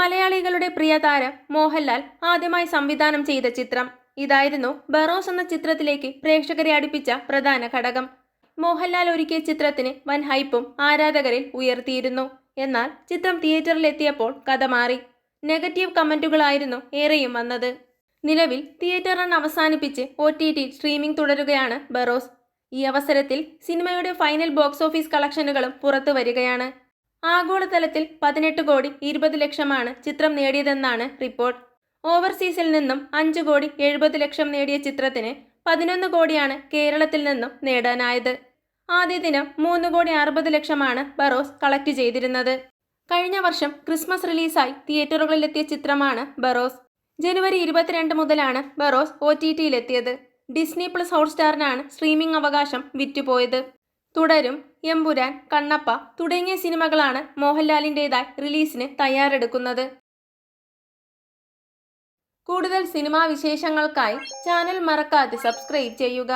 മലയാളികളുടെ പ്രിയ താരം മോഹൻലാൽ ആദ്യമായി സംവിധാനം ചെയ്ത ചിത്രം. ഇതായിരുന്നു ബറോസ് എന്ന ചിത്രത്തിലേക്ക് പ്രേക്ഷകരെ അടുപ്പിച്ച പ്രധാന ഘടകം. മോഹൻലാൽ ഒരുക്കിയ ചിത്രത്തിന് വൻ ഹൈപ്പും ആരാധകരിൽ ഉയർത്തിയിരുന്നു. എന്നാൽ ചിത്രം തിയേറ്ററിൽ എത്തിയപ്പോൾ കഥ മാറി. നെഗറ്റീവ് കമന്റുകളായിരുന്നു ഏറെയും വന്നത്. നിലവിൽ തിയേറ്റർ റൺ അവസാനിപ്പിച്ച് ഒ ടി ടി സ്ട്രീമിംഗ് തുടരുകയാണ് ബറോസ്. ഈ അവസരത്തിൽ സിനിമയുടെ ഫൈനൽ ബോക്സ് ഓഫീസ് കളക്ഷനുകളും പുറത്തു വരികയാണ്. ആഗോളതലത്തിൽ പതിനെട്ട് കോടി ഇരുപത് ലക്ഷമാണ് ചിത്രം നേടിയതെന്നാണ് റിപ്പോർട്ട്. ഓവർസീസിൽ നിന്നും അഞ്ച് കോടി എഴുപത് ലക്ഷം നേടിയ ചിത്രത്തിന് പതിനൊന്ന് കോടിയാണ് കേരളത്തിൽ നിന്നും നേടാനായത്. ആദ്യ ദിനം മൂന്ന് കോടി അറുപത് ലക്ഷമാണ് ബറോസ് കളക്ട് ചെയ്തിരുന്നത്. കഴിഞ്ഞ വർഷം ക്രിസ്മസ് റിലീസായി തിയേറ്ററുകളിലെത്തിയ ചിത്രമാണ് ബറോസ്. ജനുവരി ഇരുപത്തിരണ്ട് മുതലാണ് ബറോസ് ഒ ടി ടിയിലെത്തിയത്. ഡിസ്നി പ്ലസ് ഹോട്ട്സ്റ്റാറിനാണ് സ്ട്രീമിംഗ് അവകാശം വിറ്റുപോയത്. തുടരും എമ്പുരാൻ കണ്ണപ്പ തുടങ്ങിയ സിനിമകളാണ് മോഹൻലാലിന്റെതായി റിലീസിന് തയ്യാറെടുക്കുന്നത്. കൂടുതൽ സിനിമാ വിശേഷങ്ങൾക്കായി ചാനൽ മറക്കാതെ സബ്സ്ക്രൈബ് ചെയ്യുക.